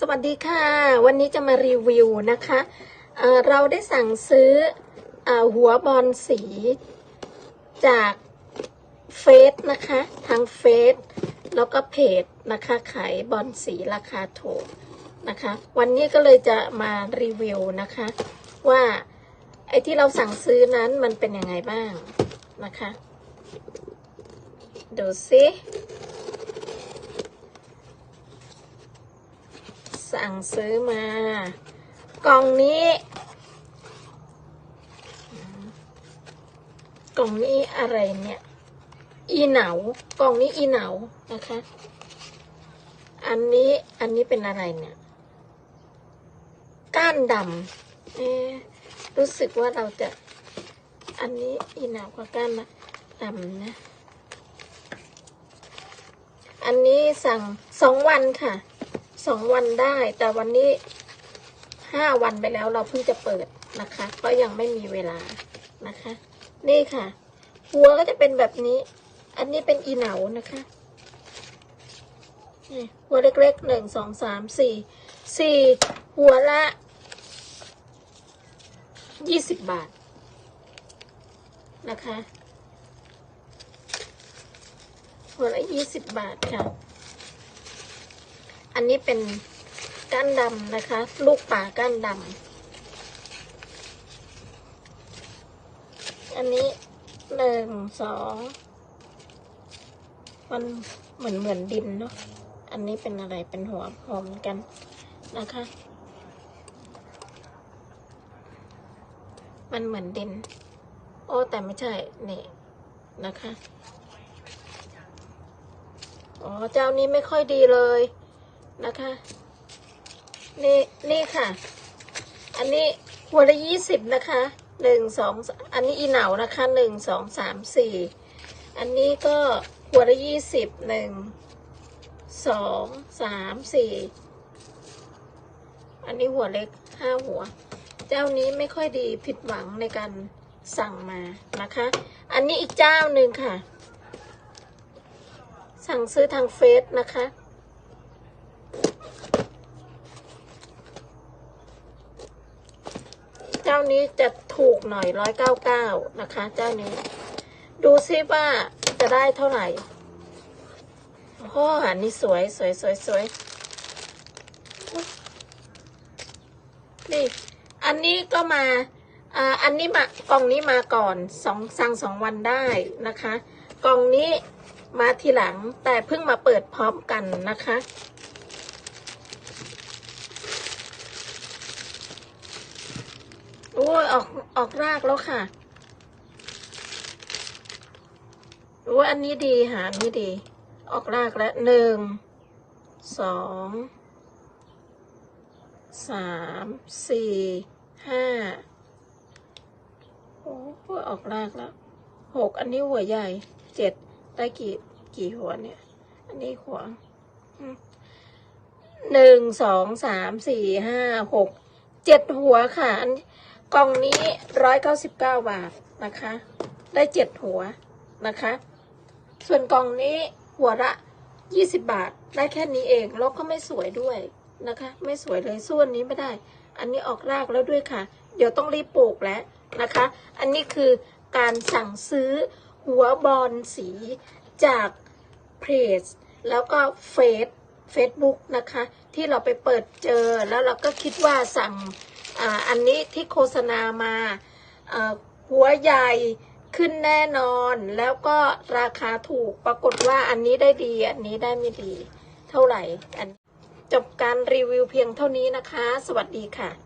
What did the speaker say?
สวัสดีค่ะ วันนี้จะมารีวิวนะคะเเราได้สั่งซื้ออหัวบอลสีจากเฟซนะคะทางเฟซแล้วก็เพจนะคะขายบอลสีราคาถูกนะคะ วันนี้ก็เลยจะมารีวิวนะคะ ว่าไอ้ที่เราสั่งซื้อนั้นมันเป็นยังไงบ้างนะคะ ดูสิ สั่งซื้อมา กล่องนี้ กล่องนี้อะไรเนี่ย อีเหนากล่องนี้อีเหนานะคะ อันนี้อันนี้เป็นอะไรเนี่ย ก้านดำเอรู้สึกว่าเราจะ อันนี้อีเหนากว่าก้านดำนะอันนี้สั่งสองวันค่ะ สองวันได้ แต่วันนี้ห้าวันไปแล้วเราเพิ่งจะเปิดนะคะ ก็ยังไม่มีเวลานะคะ นี่ค่ะ หัวก็จะเป็นแบบนี้ อันนี้เป็นอีเหนานะคะนี่หัวเล็กๆหนึ่งสองสามสี่สี่หัวละยี่สิบบาท นะคะ หัวละยี่สิบบาทค่ะ อันนี้เป็นก้านดำนะคะ ลูกป่าก้านดำอันนี้หนึ่งสองมันเหมือนเหมือนดินเนาะอันนี้เป็นอะไรเป็นหัวหอมกันนะคะ มันเหมือนดิน โอ้แต่ไม่ใช่นี่นะคะอ๋อเจ้านี้ไม่ค่อยดีเลย นะคะ นี่นี่ค่ะ อันนี้หัวละยี่สิบนะคะหนึ่งสองอันนี้อีเหนานะคะหนึ่งสองสามสี่อันนี้ก็หัวละยี่สิบหนึ่งสองสามสี่อันนี้หัวเล็กห้าหัว เจ้านี้ไม่ค่อยดีผิดหวังในการสั่งมานะคะ อันนี้อีกเจ้าหนึ่งค่ะ สั่งซื้อทางเฟซนะคะ เจ้านี้จะถูกหน่อยร้อยเก้าเก้านะคะ เจ้านี้ ดูซิว่าจะได้เท่าไหร่โอ้โหอันนี้สวยสวยสวยสวยนี่ อันนี้ก็มาอ่าอันนี้มากล่องนี้มาก่อนสองสั่งสองวันได้นะคะ กล่องนี้มาทีหลังแต่เพิ่งมาเปิดพร้อมกันนะคะ อ้ยออกออกรากแล้วค่ะโอ้ยอันนี้ดีหาอันนี้ดี ออกรากแล้วหนึ่งสองสามสี่ห้าโอ้ยออกรากแล้วหกอันนี้หัวใหญ่เจ็ดได้กี่กี่หัวเนี่ย อันนี้หัวหนึ่งสองสามสี่ห้าหกเจ็ดหัวค่ะอัน กล่องนี้ร้อยเก้าสิบเก้าบาทนะคะ ได้เจ็ดหัวนะคะ ส่วนกล่องนี้หัวละยี่สิบบาท ได้แค่นี้เอง แล้วก็ไม่สวยด้วยนะคะ ไม่สวยเลยส่วนนี้ไม่ได้ อันนี้ออกรากแล้วด้วยค่ะ เดี๋ยวต้องรีบปลูกแล้วนะคะ อันนี้คือการสั่งซื้อหัวบอลสีจากเพจแล้วก็เฟซเฟซบุ๊กนะคะ ที่เราไปเปิดเจอแล้วเราก็คิดว่าสั่ง อันนี้ที่โฆษณามาอ่าหัวใหญ่ขึ้นแน่นอนแล้วก็ราคาถูกปรากฏว่าอันนี้ได้ดี อันนี้ได้ไม่ดี เท่าไหร่อันจบการรีวิวเพียงเท่านี้นะคะ สวัสดีค่ะ